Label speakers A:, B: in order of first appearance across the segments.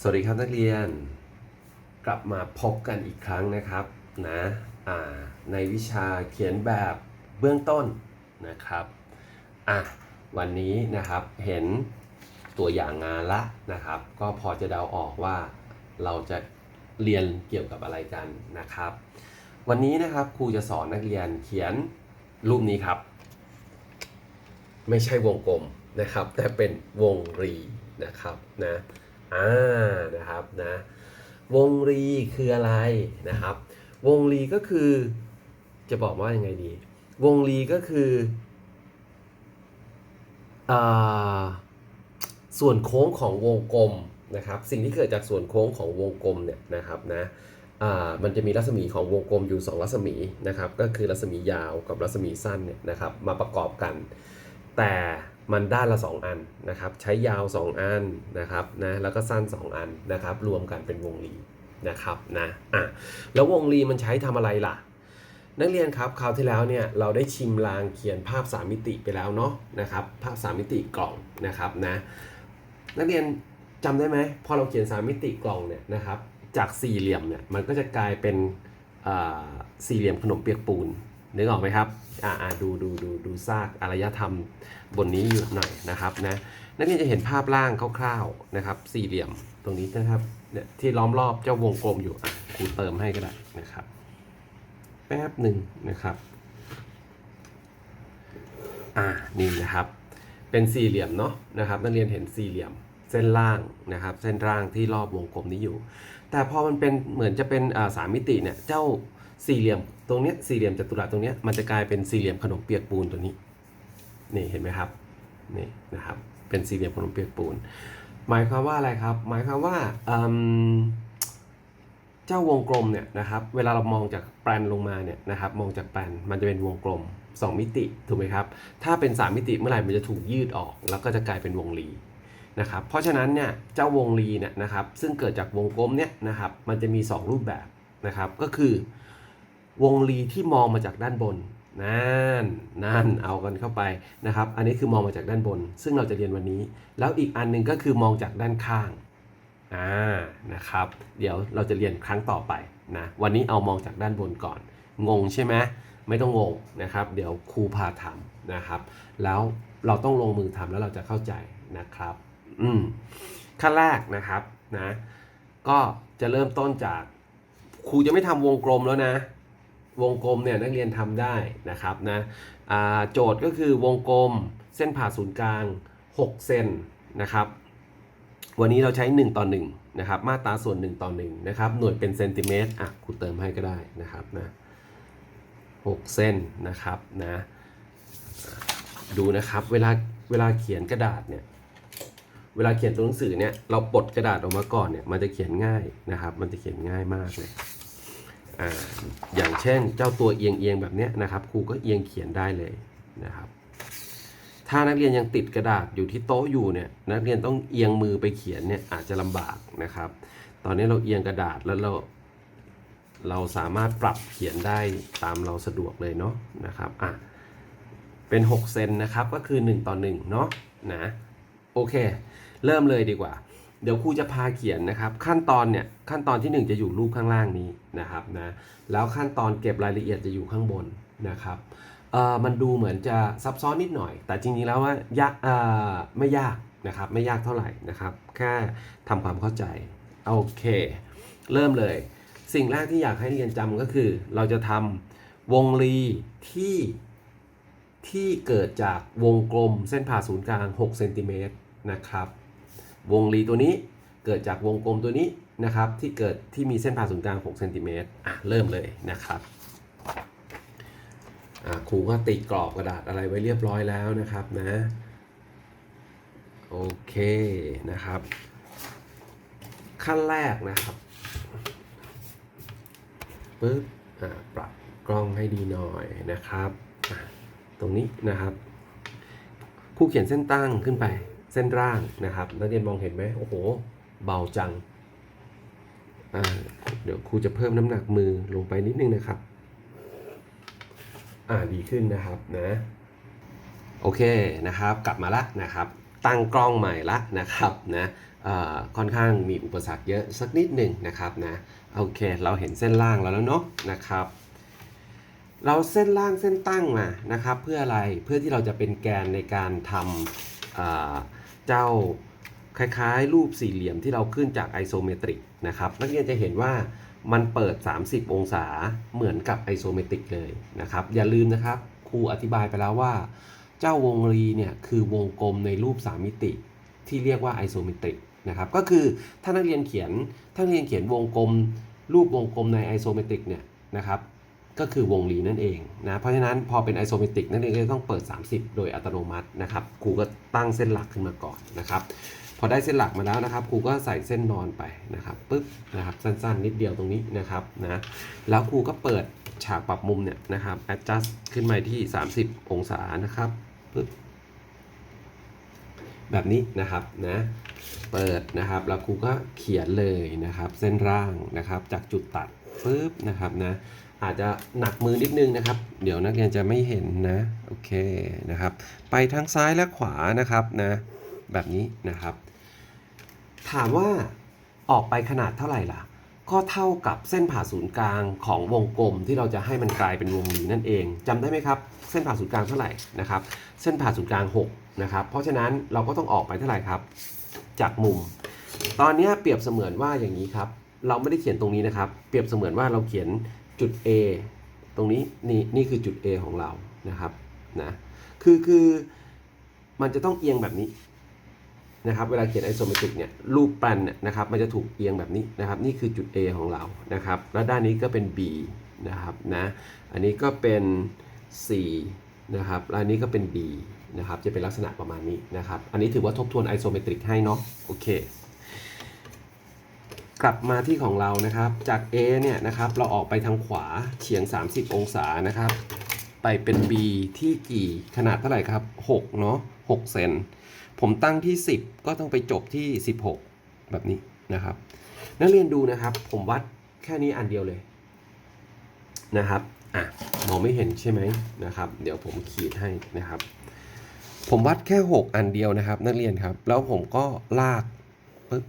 A: สวัสดีครับนักเรียน กลับมาพบกันอีกครั้งนะครับนะในวิชาเขียนแบบเบื้องต้นนะครับอะวันนี้นะครับเห็นตัวอย่างงานละนะครับ ก็พอจะเดาออกว่าเราจะเรียนเกี่ยวกับอะไรกันนะครับ วันนี้นะครับครูจะสอนนักเรียนเขียนรูปนี้ครับ ไม่ใช่วงกลมนะครับ แต่เป็นวงรีนะครับนะ อ่านะครับนะวงรีคืออะไรนะครับ วงรีก็คือจะบอกว่ายังไงดี วงรีก็คืออส่วนโค้งของวงกลมนะครับ สิ่งที่เกิดจากส่วนโค้งของวงกลมเนี่ยนะครับนะมันจะมีรัศมีของวงกลมอยู่ 2 รัศมีนะครับ ก็คือรัศมียาวกับรัศมีสั้นเนี่ยนะครับมาประกอบกัน แต่ มันด้านละ 2 อันนะครับ ใช้ยาว 2 อันนะครับนะแล้วก็สั้น 2 อันนะครับ รวมกันเป็นวงรีนะครับนะอะแล้ววงรีมันใช้ทำอะไรล่ะ นักเรียนครับคราวที่แล้วเนี่ยเราได้ชิมลางเขียนภาพ 3 มิติไปแล้วเนาะนะครับภาพ 3 มิติกล่องนะครับนะนักเรียนจำได้ไหมพอเราเขียน 3 มิติกล่องเนี่ยนะครับจากสี่เหลี่ยมเนี่ยมันก็จะกลายเป็นอ่าสี่เหลี่ยมขนมเปียกปูน นึกออกไหมครับ อ่าดูดูดูดูซากอารยธรรมบนนี้อยู่หน่อยนะครับนะนักเรียนจะเห็นภาพร่างคร่าวๆนะครับ สี่เหลี่ยมตรงนี้นะครับเนี่ยที่ล้อมรอบเจ้าวงกลมอยู่ครูเติมให้ก็ได้นะครับ แป๊บหนึ่งนะครับ อ่านี่นะครับ เป็นสี่เหลี่ยมเนาะนะครับ นักเรียนเห็นสี่เหลี่ยมเส้นล่างนะครับ เส้นล่างที่รอบวงกลมนี้อยู่ แต่พอมันเป็นเหมือนจะเป็นสามมิติเนี่ยเจ้า สี่เหลี่ยมตรงเนี้ยสี่เหลี่ยมจัตุรัสตรงเนี้ยมันจะกลายเป็นสี่เหลี่ยมขนมเปียกปูนตัวนี้นี่เห็นไหมครับนี่นะครับเป็นสี่เหลี่ยมขนมเปียกปูน หมายความว่าอะไรครับ หมายความว่าเจ้าวงกลมเนี่ยนะครับเวลาเรามองจากแปลนลงมาเนี่ยนะครับมองจากแปลนมันจะเป็นวงกลม 2 มิติถูกไหมครับถ้าเป็น 3 มิติเมื่อไหร่มันจะถูกยืดออก แล้วก็จะกลายเป็นวงรีนะครับเพราะฉะนั้นเนี่ยเจ้าวงรีเนี่ยนะครับซึ่งเกิดจากวงกลมเนี่ยนะครับมันจะมี 2 รูปแบบนะครับก็คือ วงรีที่มองมาจากด้านบนนั่นนั่นเอากันเข้าไปนะครับ อันนี้คือมองมาจากด้านบน ซึ่งเราจะเรียนวันนี้ แล้วอีกอันหนึงก็คือมองจากด้านข้างอ่านะครับ เดี๋ยวเราจะเรียนครั้งต่อไปนะวันนี้เอามองจากด้านบนก่อน งงใช่ไหมไม่ต้องงงนะครับ เดี๋ยวครูพาทำนะครับ แล้วเราต้องลงมือทำแล้วเราจะเข้าใจนะครับ อืมขั้นแรกนะครับนะก็จะเริ่มต้นจากครูจะไม่ทำวงกลมแล้วนะ วงกลมเนี่ยนักเรียนทำได้นะครับนะโจทย์ก็คือวงกลมเส้นผ่าศูนย์กลาง 6 เซนนะครับ วันนี้เราใช้ 1 ต่อ 1 นะครับ มาตราส่วน 1 ต่อ 1 นะครับ หน่วยเป็นเซนติเมตรอะครูเติมให้ก็ได้นะครับนะ6เส้นนะครับนะดูนะครับเวลาเวลาเขียนกระดาษเนี่ยเวลาเขียนตัวหนังสือเนี่ยเราปลดกระดาษออกมาก่อนเนี่ยมันจะเขียนง่ายนะครับ มันจะเขียนง่ายมากเลย อย่างเช่นเจ้าตัวเอียงเอียงๆแบบนี้นะครับครูก็เอียงเขียนได้เลยนะครับ ถ้านักเรียนยังติดกระดาษอยู่ที่โต๊ะอยู่เนี่ยนักเรียนต้องเอียงมือไปเขียนเนี่ยอาจจะลำบากนะครับ ตอนนี้เราเอียงกระดาษแล้วเราเราสามารถปรับเขียนได้ตามเราสะดวกเลยเนาะนะครับอะเป็น 6 เซนนะครับก็คือ 1 ต่อ 1 เนาะนะโอเค เริ่มเลยดีกว่า เดี๋ยวครูจะพาเขียนนะครับ ขั้นตอนเนี่ยขั้นตอนที่ 1 จะอยู่รูปข้างล่างนี้ นะครับนะแล้วขั้นตอนเก็บรายละเอียดจะอยู่ข้างบนนะครับเอ่อมันดูเหมือนจะซับซ้อนนิดหน่อย แต่จริงๆแล้วว่ายากเอ่อไม่ยากนะครับไม่ยากเท่าไหร่นะครับแค่ทำความเข้าใจโอเค เริ่มเลย สิ่งแรกที่อยากให้เรียนจำก็คือ เราจะทำวงรีที่ที่เกิดจากวงกลมเส้นผ่าศูนย์กลาง6เซนติเมตรนะครับวงรีตัวนี้เกิดจากวงกลมตัวนี้ นะครับที่เกิดที่มีเส้นผ่าศูนย์กลาง 6 เซนติเมตรอะเริ่มเลยนะครับอะครูก็ติกรอบกระดาษอะไรไว้เรียบร้อยแล้วนะครับนะโอเคนะครับ ขั้นแรกนะครับปึ๊บอะปรับกล้องให้ดีหน่อยนะครับตรงนี้นะครับครูเขียนเส้นตั้งขึ้นไปเส้นร่างนะครับนักเรียนมองเห็นไหมโอ้โห เบาจัง เดี๋ยวครูจะเพิ่มน้ำหนักมือลงไปนิดนึงนะครับ อ่าดีขึ้นนะครับนะ โอเคนะครับ กลับมาละนะครับ ตั้งกล้องใหม่ละนะครับนะค่อนข้างมีอุปสรรคเยอะสักนิดหนึ่งนะครับนะโอเค เราเห็นเส้นล่างแล้วแล้วเนาะนะครับ เราเส้นล่างเส้นตั้งมานะครับ เพื่ออะไรเพื่อที่เราจะเป็นแกนในการทำเจ้าคล้ายๆ รูปสี่เหลี่ยมที่เราขึ้นจากไอโซเมตริก นะครับ นักเรียนจะเห็นว่ามันเปิด 30 องศาเหมือนกับไอโซเมตริกเลยนะครับ อย่าลืมนะครับ ครูอธิบายไปแล้วว่า เจ้าวงรีเนี่ยคือวงกลมในรูป 3 มิติ ที่เรียกว่าไอโซเมตริกนะครับ ก็คือถ้านักเรียนเขียนถ้านักเรียนเขียนวงกลม รูปวงกลมในไอโซเมตริกเนี่ยนะครับก็คือวงรีนั่นเองนะ เพราะฉะนั้นพอเป็นไอโซเมตริกนั่นเองก็ต้องเปิด 30 โดยอัตโนมัตินะครับ ครูก็ตั้งเส้นหลักขึ้นมาก่อนนะครับ พอได้เส้นหลักมาแล้วนะครับครูก็ใส่เส้นนอนไปนะครับปึ๊บนะครับสั้นๆ นิดเดียวตรงนี้นะครับนะแล้วครูก็เปิดฉากปรับมุมเนี่ยนะครับ adjust ขึ้นมาที่ 30 องศานะครับปึ๊บแบบนี้นะครับนะเปิดนะครับแล้วครูก็เขียนเลยนะครับ เส้นร่างนะครับ จากจุดตัดปึ๊บนะครับนะอาจจะหนักมือนิดนึงนะครับ เดี๋ยวนักเรียนจะไม่เห็นนะโอเคนะครับ ไปทางซ้ายและขวานะครับนะ แบบนี้นะครับ ถามว่าออกไปขนาดเท่าไหร่ล่ะ ก็เท่ากับเส้นผ่าศูนย์กลางของวงกลมที่เราจะให้มันกลายเป็นวงรีนั่นเองจำได้ไหมครับ เส้นผ่าศูนย์กลางเท่าไหร่นะครับ เส้นผ่าศูนย์กลาง6นะครับเพราะฉะนั้นเราก็ต้องออกไปเท่าไหร่ครับ จากมุม ตอนนี้เปรียบเสมือนว่าอย่างนี้ครับ เราไม่ได้เขียนตรงนี้นะครับ เปรียบเสมือนว่าเราเขียนจุด A ตรงนี้นี่นี่คือจุด A ของเรานะครับนะคือคือมันจะต้องเอียงแบบนี้ นะครับเวลาเขียนไอโซเมตริกเนี่ยรูปแปลนเนี่ยนะครับมันจะถูกเอียงแบบนี้นะครับนี่คือจุด A ของเรานะครับแล้วด้านนี้ก็เป็น B นะครับนะอันนี้ก็เป็น C นะครับแล้วอันนี้ก็เป็น B นะครับจะเป็นลักษณะประมาณนี้นะครับอันนี้ถือว่าทบทวนไอโซเมตริกให้เนาะโอเคกลับมาที่ของเรานะครับจาก A เนี่ยนะครับเราออกไปทางขวาเฉียง 30 องศานะครับไปเป็น B ที่กี่ขนาดเท่าไหร่ครับ6เนาะ6เซน ผมตั้งที่ 10 ก็ต้องไปจบที่ 16 แบบนี้นะครับ นักเรียนดูนะครับ ผมวัดแค่นี้อันเดียวเลยนะครับอะมองไม่เห็นใช่ไหมนะครับ เดี๋ยวผมขีดให้นะครับ ผมวัดแค่ 6 อันเดียวนะครับ นักเรียนครับ แล้วผมก็ลากปึ๊บ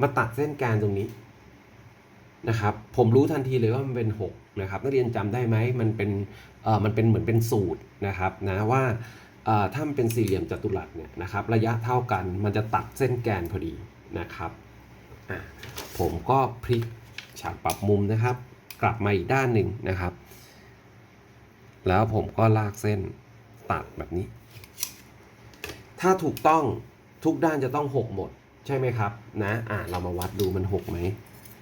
A: มาตัดเส้นกางตรงนี้นะครับ ผมรู้ทันทีเลยว่ามันเป็น 6 นะครับ นักเรียนจำได้ไหมมันเป็นเอ่อมันเป็นเหมือนเป็นสูตรนะครับนะว่า ถ้ามันเป็นสี่เหลี่ยมจัตุรัสเนี่ยนะครับระยะเท่ากันมันจะตัดเส้นแกนพอดีนะครับผมก็พลิกฉากปรับมุมนะครับ กลับมาอีกด้านหนึ่งนะครับ แล้วผมก็ลากเส้นตัดแบบนี้ ถ้าถูกต้องทุกด้านจะต้อง 6 หมดใช่ไหมครับนะอ่าเรามาวัดดูมัน 6 ไหม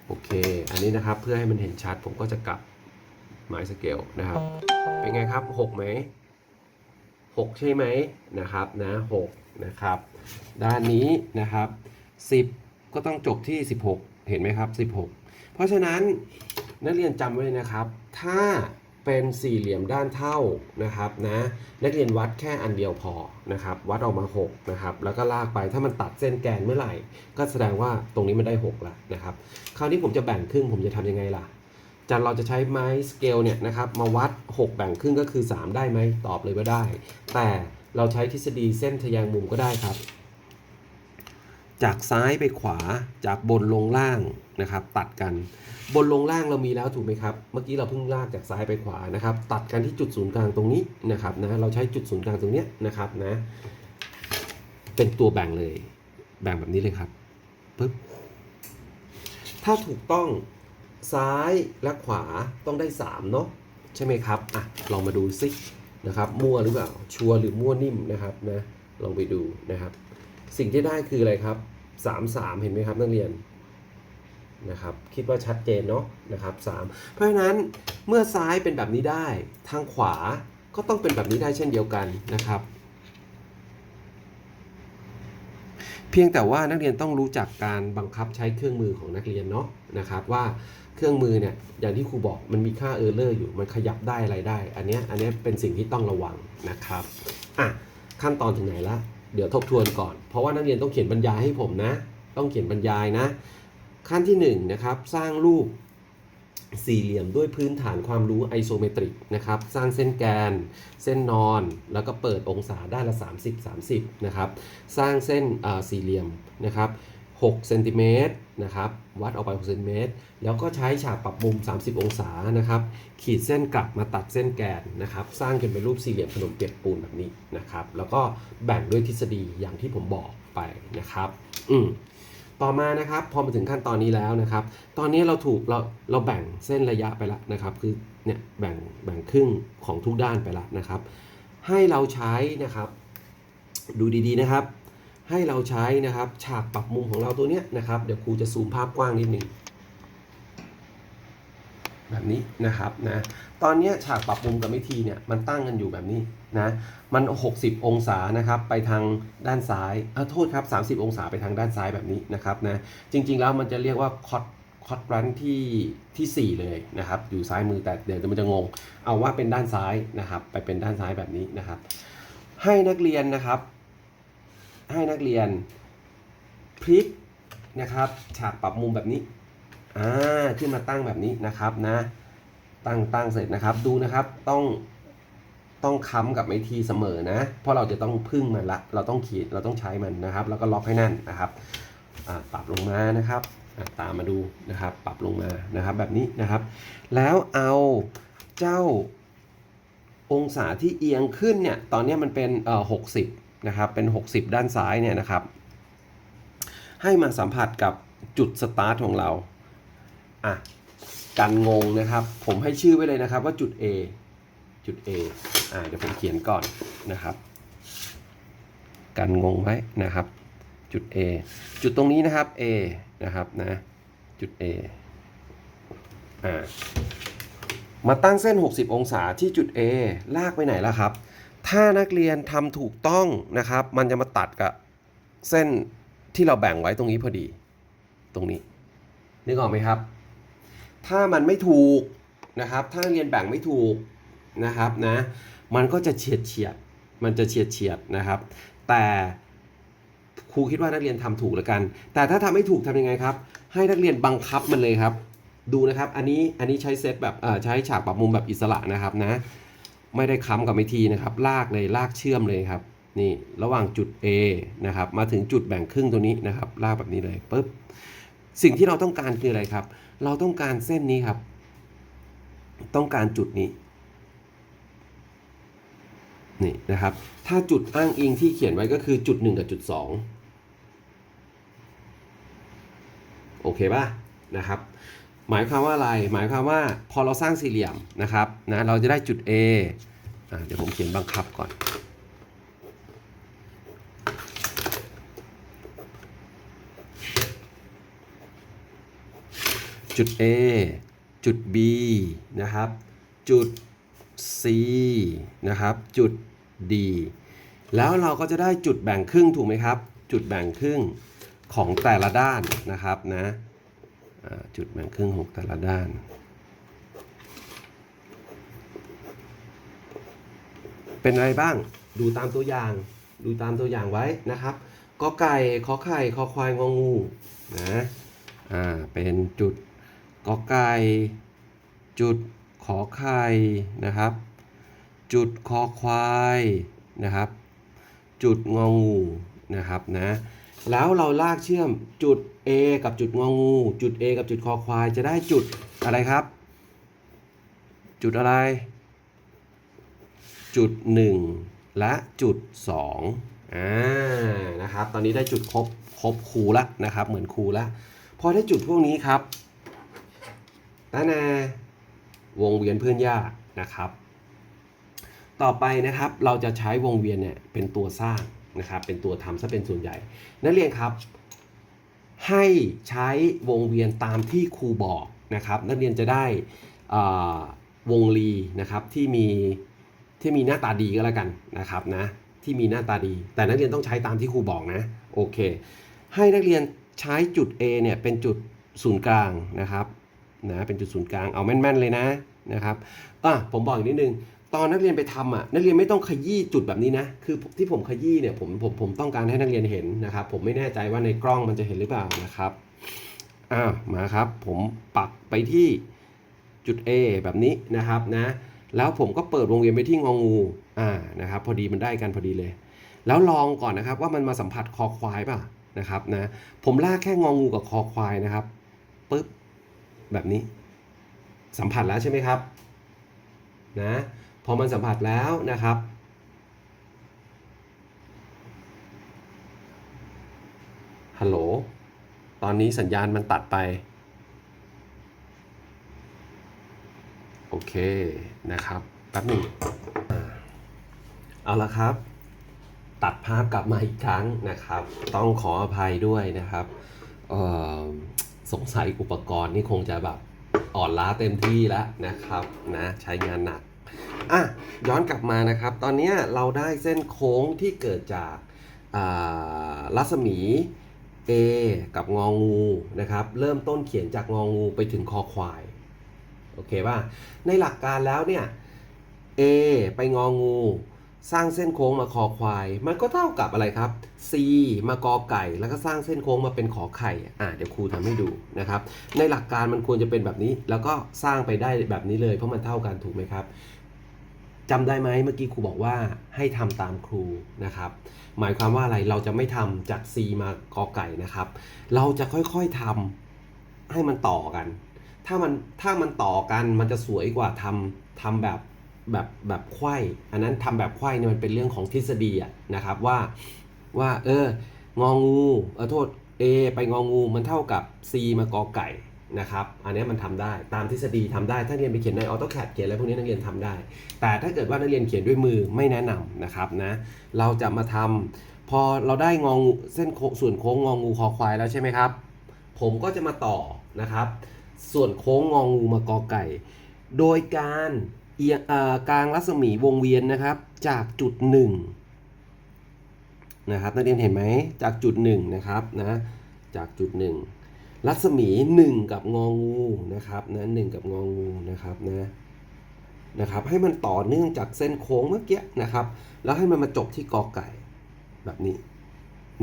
A: โอเค อันนี้นะครับเพื่อให้มันเห็นชัดผมก็จะกลับหมายสเกลนะครับ เป็นไงครับ 6 ไหม 6 ใช่ไหมนะครับนะ6นะครับด้านนี้นะครับ 10 ก็ต้องจบที่ 16 เห็นไหมครับ 16 เพราะฉะนั้นนักเรียนจำไว้นะครับ ถ้าเป็นสี่เหลี่ยมด้านเท่านะครับนะนักเรียนวัดแค่อันเดียวพอนะครับวัดออกมา 6 นะครับ แล้วก็ลากไปถ้ามันตัดเส้นแกนเมื่อไหร่ ก็แสดงว่าตรงนี้มันได้6แล้วนะครับ คราวนี้ผมจะแบ่งครึ่งผมจะทำยังไงล่ะ จะเราจะใช้ไม้สเกลเนี่ยนะครับมาวัด 6 แบ่งครึ่งก็คือ 3 ได้ไหมตอบเลยว่าได้ แต่เราใช้ทฤษฎีเส้นทะแยงมุมก็ได้ครับ จากซ้ายไปขวาจากบนลงล่างนะครับ ตัดกันบนลงล่างเรามีแล้วถูกไหมครับ เมื่อกี้เราเพิ่งลากจากซ้ายไปขวานะครับ ตัดกันที่จุดศูนย์กลางตรงนี้นะครับนะเราใช้จุดศูนย์กลางตรงนี้นะครับนะ เป็นตัวแบ่งเลย แบ่งแบบนี้เลยครับปึ๊บถ้าถูกต้อง ซ้ายและขวาต้องได้ 3 เนาะใช่ไหมครับอะลองมาดูซินะครับมั่วหรือเปล่าชัวหรือมั่วนิ่มนะครับนะลองไปดูนะครับ สิ่งที่ได้คืออะไรครับ3 3 เห็นไหมครับนักเรียนนะครับคิดว่าชัดเจนเนาะนะครับ3เพราะฉะนั้นเมื่อซ้ายเป็นแบบนี้ได้ทางขวาก็ต้องเป็นแบบนี้ได้เช่นเดียวกันนะครับ เพียงแต่ว่านักเรียนต้องรู้จักการบังคับใช้เครื่องมือของนักเรียนเนาะนะครับว่า เครื่องมือเนี่ยอย่างที่ครูบอกมันมีค่าเออร์เลอร์อยู่มันขยับได้อะไรได้ อันเนี้ยอันเนี้ยเป็นสิ่งที่ต้องระวังนะครับอะขั้นตอนถึงไหนละเดี๋ยวทบทวนก่อน เพราะว่านักเรียนต้องเขียนบรรยายให้ผมนะ ต้องเขียนบรรยายนะ ขั้นที่1นงนะครับสร้างรูปสี่เหลี่ยมด้วยพื้นฐานความรู้ไอโซเมตริกนะครับ สร้างเส้นแกน เส้นนอน แล้วก็เปิดองศาด้านละ 30 30 นะครับ สร้างเส้นอ่าสี่เหลี่ยมนะครับ 6เซนติเมตรนะครับวัดออกไป6เซนติเมตรแล้วก็ใช้ฉากปรับมุม 30 องศานะครับ ขีดเส้นกลับมาตัดเส้นแกนนะครับ สร้างจนเป็นรูปสี่เหลี่ยมขนมเปียกปูนแบบนี้นะครับ แล้วก็แบ่งด้วยทฤษฎีอย่างที่ผมบอกไปนะครับอืมต่อมานะครับพอมาถึงขั้นตอนนี้แล้วนะครับ ตอนนี้เราถูกเราเราแบ่งเส้นระยะไปแล้วนะครับ คือเนี่ยแบ่งแบ่งครึ่งของทุกด้านไปแล้วนะครับ ให้เราใช้นะครับ ดูดีๆนะครับ ให้เราใช้นะครับฉากปรับมุมของเราตัวเนี้ยนะครับ เดี๋ยวครูจะซูมภาพกว้างนิดนึงแบบนี้นะครับนะตอนนี้ฉากปรับมุมกับวิธีเนี่ยมันตั้งกันอยู่แบบนี้นะมัน 60 องศานะครับไปทางด้านซ้ายเออโทษครับ 30 องศาไปทางด้านซ้ายแบบนี้นะครับนะจริง ๆ แล้วมันจะเรียกว่าคอตคอตรันที่ที่ 4 เลยนะครับ อยู่ซ้ายมือแต่เดี๋ยวมันจะงง เอาว่าเป็นด้านซ้ายนะครับ ไปเป็นด้านซ้ายแบบนี้นะครับ ให้นักเรียนนะครับ ให้นักเรียนพลิกนะครับฉากปรับมุมแบบนี้อ่าขึ้นมาตั้งแบบนี้นะครับนะตั้งตั้งเสร็จนะครับดูนะครับต้องต้องค้ำกับไม้ทีเสมอนะ เพราะเราจะต้องพึ่งมันละ เราต้องขีดเราต้องใช้มันนะครับ แล้วก็ล็อกให้แน่นนะครับปรับลงมานะครับตามมาดูนะครับ ปรับลงมานะครับแบบนี้นะครับ แล้วเอาเจ้าองศาที่เอียงขึ้นเนี่ย ตอนนี้มันเป็นเอ่อหกสิบ นะครับเป็น 60 ด้านซ้ายเนี่ยนะครับ ให้มันสัมผัสกับจุดสตาร์ทของเราอะกันงงนะครับ ผมให้ชื่อไว้เลยนะครับว่าจุด A จุด A อ่าเดี๋ยวผมเขียนก่อนนะครับกันงงไว้นะครับ จุด A จุดตรงนี้นะครับ A นะครับนะจุด A อ่ามาตั้งเส้น 60 องศาที่จุด A ลากไปไหนล่ะครับ ถ้านักเรียนทำถูกต้องนะครับ มันจะมาตัดกับเส้นที่เราแบ่งไว้ตรงนี้พอดี ตรงนี้นึกออกไหมครับ ถ้ามันไม่ถูกนะครับ ถ้านักเรียนแบ่งไม่ถูกนะครับนะ มันก็จะเฉียดเฉียดมันจะเฉียดเฉียดนะครับ แต่ครูคิดว่านักเรียนทำถูกแล้วกัน แต่ถ้าทำไม่ถูกทำยังไงครับ ให้นักเรียนบังคับมันเลยครับ ดูนะครับ อันนี้ อันนี้ใช้เซตแบบเออใช้ฉากปรับมุมแบบอิสระนะครับนะ ไม่ได้ค้ำกับไมทีนะครับ ลากเลยลากเชื่อมเลยครับ นี่ระหว่างจุด A นะครับ มาถึงจุดแบ่งครึ่งตัวนี้นะครับ ลากแบบนี้เลยปุ๊บสิ่งที่เราต้องการคืออะไรครับ เราต้องการเส้นนี้ครับ ต้องการจุดนี้นี่นะครับ ถ้าจุดอ้างอิงที่เขียนไว้ก็คือจุด 1 กับจุด 2 โอเคป่ะนะครับ หมายความว่าอะไร หมายความว่าพอเราสร้างสี่เหลี่ยมนะครับนะเราจะได้จุด A อะเดี๋ยวผมเขียนบังคับก่อน จุด A จุด B นะครับ จุด C นะครับ จุด D แล้วเราก็จะได้จุดแบ่งครึ่งถูกไหมครับ จุดแบ่งครึ่งของแต่ละด้านนะครับนะ จุดแบ่งครึ่งของแต่ละด้านเป็นอะไรบ้าง ดูตามตัวอย่าง ดูตามตัวอย่างไว้นะครับกอไก่ขอไข่คอควายงองูนะ อ่า เป็นจุดกอไก่จุดขอไข่นะครับ จุดคอควายนะครับ จุดงองูนะครับนะ แล้วเราลากเชื่อมจุด A กับจุดงองู จุด A กับจุดคอควาย จะได้จุดอะไรครับ จุดอะไร จุด 1 และจุด2อ่านะครับ ตอนนี้ได้จุดครบครบคูละนะครับ เหมือนคูละพอได้จุดพวกนี้ครับตานาวงเวียนเพื่อนยากนะครับ ต่อไปนะครับเราจะใช้วงเวียนเนี่ยเป็นตัวสร้าง นะครับเป็นตัวทำซะเป็นส่วนใหญ่ นักเรียนครับ ให้ใช้วงเวียนตามที่ครูบอกนะครับ นักเรียนจะได้วงรีนะครับที่มีที่มีหน้าตาดีก็แล้วกันนะครับนะที่มีหน้าตาดี แต่นักเรียนต้องใช้ตามที่ครูบอกนะโอเค ให้นักเรียนใช้จุด A เนี่ยเป็นจุดศูนย์กลางนะครับนะเป็นจุดศูนย์กลางเอาแม่นๆเลยนะนะครับอะผมบอกอีกนิดนึง ตอนนักเรียนไปทำอะนักเรียนไม่ต้องขยี้จุดแบบนี้นะคือที่ผมขยี้เนี่ยผมผมผมต้องการให้นักเรียนเห็นนะครับ ผมไม่แน่ใจว่าในกล้องมันจะเห็นหรือเปล่านะครับอ้าวมาครับ ผมปักไปที่จุด A แบบนี้นะครับนะแล้วผมก็เปิดวงเวียนไปที่งองูอ่านะครับ พอดีมันได้กันพอดีเลย แล้วลองก่อนนะครับว่ามันมาสัมผัสคอควายป่ะนะครับนะผมลากแค่งองูกับคอควายนะครับปึ๊บแบบนี้ สัมผัสแล้วใช่ไหมครับนะ พอมันสัมผัสแล้วนะครับ ฮัลโหล ตอนนี้สัญญาณมันตัดไป โอเคนะครับ แป๊บหนึ่งเอาละครับ ตัดภาพกลับมาอีกครั้งนะครับ ต้องขออภัยด้วยนะครับสงสัยอุปกรณ์นี่คงจะแบบอ่อนล้าเต็มที่แล้วนะครับนะใช้งานหนัก อะย้อนกลับมานะครับ ตอนนี้เราได้เส้นโค้งที่เกิดจากรัศมี A กับงองูนะครับ เริ่มต้นเขียนจากงองูไปถึงคอควาย โอเคป่ะ ในหลักการแล้วเนี่ย A ไปงองู สร้างเส้นโค้งมาคอควาย มันก็เท่ากับอะไรครับ C มากอไก่ แล้วก็สร้างเส้นโค้งมาเป็นขอไข่ อ่าเดี๋ยวครูทำให้ดูนะครับ ในหลักการมันควรจะเป็นแบบนี้ แล้วก็สร้างไปได้แบบนี้เลย เพราะมันเท่ากันถูกไหมครับ จำได้ไหมเมื่อกี้ครูบอกว่าให้ทำตามครูนะครับ หมายความว่าอะไรเราจะไม่ทำจาก C มากอไก่นะครับ เราจะค่อยๆทำให้มันต่อกัน ถ้ามันถ้ามันต่อกันมันจะสวยกว่าทำทำแบบแบบแบบไข้อันนั้นทำแบบไข้เนี่ยมันเป็นเรื่องของทฤษฎีอะนะครับว่าว่าเอององูเออโทษ A ไปงองูมันเท่ากับ C มากอไก่ นะครับอันนี้มันทำได้ตามทฤษฎีทำได้ถ้าเรียนไปเขียนใน AutoCAD เขียนอะไรพวกนี้นักเรียนทำได้ แต่ถ้าเกิดว่านักเรียนเขียนด้วยมือไม่แนะนำนะครับนะเราจะมาทำพอเราได้งองเส้นส่วนโค้งงองูคอควายแล้วใช่ไหมครับ ผมก็จะมาต่อนะครับ ส่วนโค้งงองูมากอไก่ โดยการเอียงกลางรัศมีวงเวียนนะครับจากจุดหนึ่งนะครับนักเรียนเห็นไหมจากจุดหนึ่งนะครับนะจากจุดหนึ่ง รัศมีหนึ่งกับงองูนะครับนะหนึ่งกับงองูนะครับนะนะครับ ให้มันต่อเนื่องจากเส้นโค้งเมื่อกี้นะครับ แล้วให้มันมาจบที่กอไก่แบบนี้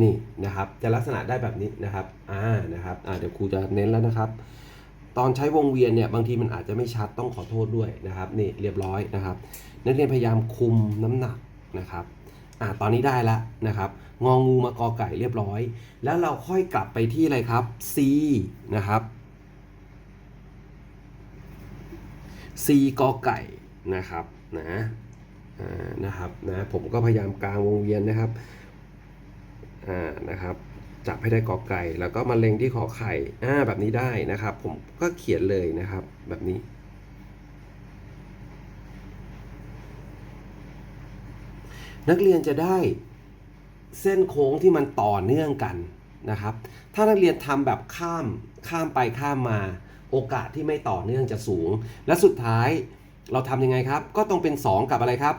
A: นี่นะครับ จะลักษณะได้แบบนี้นะครับอ่านะครับอ่าเดี๋ยวครูจะเน้นแล้วนะครับ ตอนใช้วงเวียนเนี่ยบางทีมันอาจจะไม่ชัดต้องขอโทษด้วยนะครับนี่เรียบร้อยนะครับ นักเรียนพยายามคุมน้ำหนักนะครับอ่าตอนนี้ได้แล้วนะครับ งองูมากอไก่เรียบร้อย แล้วเราค่อยกลับไปที่อะไรครับ C นะครับ C กอไก่นะครับนะนะครับนะผมก็พยายามกลางวงเวียนนะครับอ่านะครับจับให้ได้กอไก่ แล้วก็มาเล็งที่ขอไข่อ่าแบบนี้ได้นะครับ ผมก็เขียนเลยนะครับแบบนี้นักเรียนจะได้ เส้นโค้งที่มันต่อเนื่องกันนะครับ ถ้านักเรียนทำแบบข้ามข้ามไปข้ามมาโอกาสที่ไม่ต่อเนื่องจะสูง และสุดท้ายเราทำยังไงครับ ก็ต้องเป็น 2 กับอะไรครับ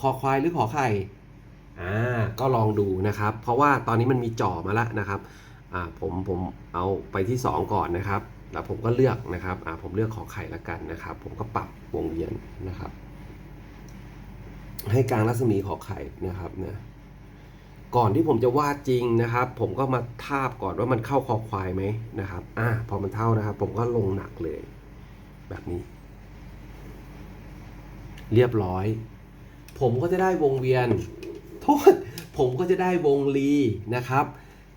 A: คอควายหรือขอไข่อ่าก็ลองดูนะครับ เพราะว่าตอนนี้มันมีจ่อมาแล้วนะครับอ่าผมผมเอาไปที่ 2 ก่อนนะครับ แล้วผมก็เลือกนะครับอ่าผมเลือกขอไข่ละกันนะครับ ผมก็ปรับวงเวียนนะครับ ให้กลางรัศมีขอไข่นะครับเนะ ก่อนที่ผมจะวาดจริงนะครับ ผมก็มาทาบก่อนว่ามันเข้าคอควายไหมนะครับอ่าพอมันเท่านะครับ ผมก็ลงหนักเลย แบบนี้ เรียบร้อย ผมก็จะได้วงเวียนโทษผมก็จะได้วงรีนะครับ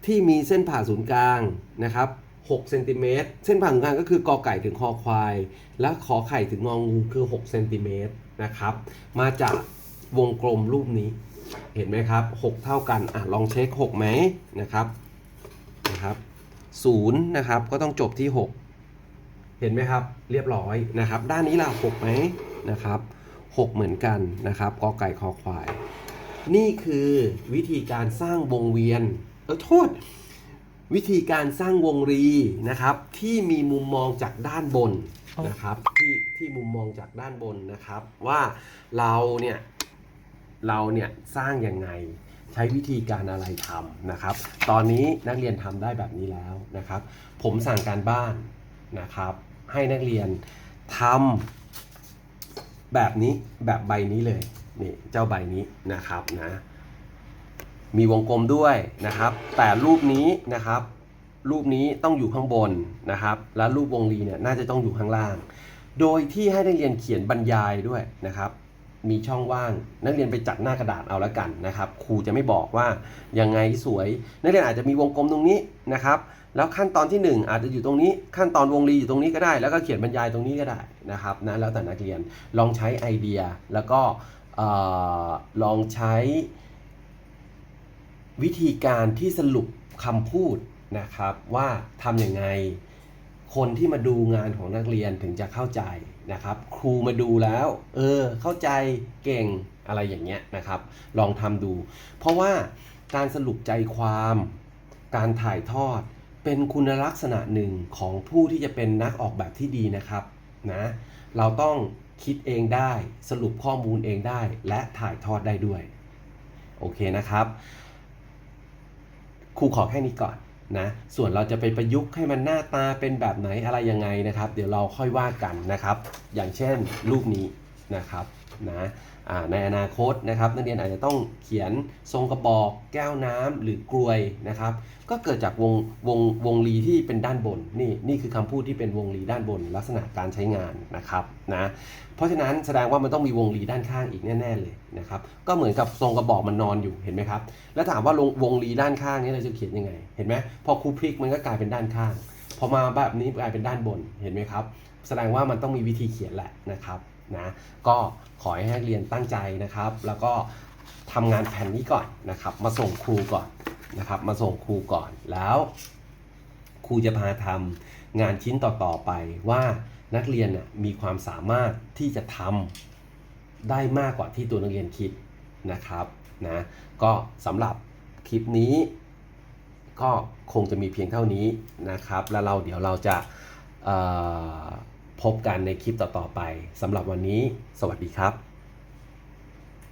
A: ที่มีเส้นผ่าศูนย์กลางนะครับ6เซนติเมตรเส้นผ่าศูนย์กลางก็คือกอไก่ถึงคอควาย และขอไข่ถึงงองูคือ6เซนติเมตรนะครับ มาจากวงกลมรูปนี้ เห็นไหมครับ 6 เท่ากันอะลองเช็ค6ไหมนะครับนะครับ0นะครับก็ต้องจบที่ 6 เห็นไหมครับ เรียบร้อยนะครับ ด้านนี้ล่ะ6ไหมนะครับ6 เหมือนกันนะครับกอไก่คอควาย นี่คือวิธีการสร้างวงเวียนเออโทษ วิธีการสร้างวงรีนะครับ ที่มีมุมมองจากด้านบนนะครับที่ที่มุมมองจากด้านบนนะครับ ว่าเราเนี่ย เราเนี่ยสร้างยังไงใช้วิธีการอะไรทำนะครับ ตอนนี้นักเรียนทำได้แบบนี้แล้วนะครับ ผมสั่งการบ้านนะครับ ให้นักเรียนทำแบบนี้แบบใบนี้เลยนี่เจ้าใบนี้นะครับนะมีวงกลมด้วยนะครับ แต่รูปนี้นะครับ รูปนี้ต้องอยู่ข้างบนนะครับ และรูปวงรีเนี่ยน่าจะต้องอยู่ข้างล่าง โดยที่ให้นักเรียนเขียนบรรยายด้วยนะครับ มีช่องว่าง นักเรียนไปจัดหน้ากระดาษเอาละกันนะครับครูจะไม่บอกว่ายังไงสวย นักเรียนอาจจะมีวงกลมตรงนี้นะครับแล้วขั้นตอนที่ 1 อาจจะอยู่ตรงนี้ขั้นตอนวงรีอยู่ตรงนี้ก็ได้ แล้วก็เขียนบรรยายตรงนี้ก็ได้นะครับนะแล้วแต่นักเรียนลองใช้ไอเดียแล้วก็ลองใช้วิธีการที่สรุปคำพูดนะครับว่าทำยังไง คนที่มาดูงานของนักเรียนถึงจะเข้าใจ นะครับ ครูมาดูแล้ว เออ เข้าใจเก่งอะไรอย่างเงี้ยนะครับ ลองทำดู เพราะว่าการสรุปใจความ การถ่ายทอดเป็นคุณลักษณะหนึ่งของผู้ที่จะเป็นนักออกแบบที่ดีนะครับนะเราต้องคิดเองได้สรุปข้อมูลเองได้ และถ่ายทอดได้ด้วย โอเคนะครับครูขอแค่นี้ก่อน นะส่วนเราจะไปประยุกต์ให้มันหน้าตาเป็นแบบไหนอะไรยังไงนะครับ เดี๋ยวเราค่อยว่ากันนะครับ อย่างเช่นรูปนี้นะครับนะ ในอนาคตนะครับนักเรียนอาจจะต้องเขียนทรงกระบอกแก้วน้ำหรือกลวยนะครับ ก็เกิดจากวงวงวงรีที่เป็นด้านบนนี่นี่คือคำพูดที่เป็นวงรีด้านบน ลักษณะการใช้งานนะครับนะเพราะฉะนั้นแสดงว่ามันต้องมีวงรีด้านข้างอีกแน่ๆเลยนะครับก็เหมือนกับทรงกระบอกมันนอนอยู่เห็นไหมครับแล้วถามว่าลงวงรีด้านข้างนี้เราจะเขียนยังไง เห็นไหมพอครูพลิกมันก็กลายเป็นด้านข้างพอมาแบบนี้กลายเป็นด้านบนเห็นไหมครับแสดงว่ามันต้องมีวิธีเขียนแหละนะครับ นะก็ขอให้นักเรียนตั้งใจนะครับ แล้วก็ทำงานแผ่นนี้ก่อนนะครับ มาส่งครูก่อนนะครับ มาส่งครูก่อนแล้วครูจะพาทำงานชิ้นต่อๆไปว่านักเรียนมีความสามารถที่จะทำได้มากกว่าที่ตัวนักเรียนคิดนะครับนะก็สำหรับคลิปนี้ ก็คงจะมีเพียงเท่านี้นะครับ แล้วเราเดี๋ยวเราจะ พบกันในคลิปต่อๆไปสำหรับวันนี้ สวัสดีครับ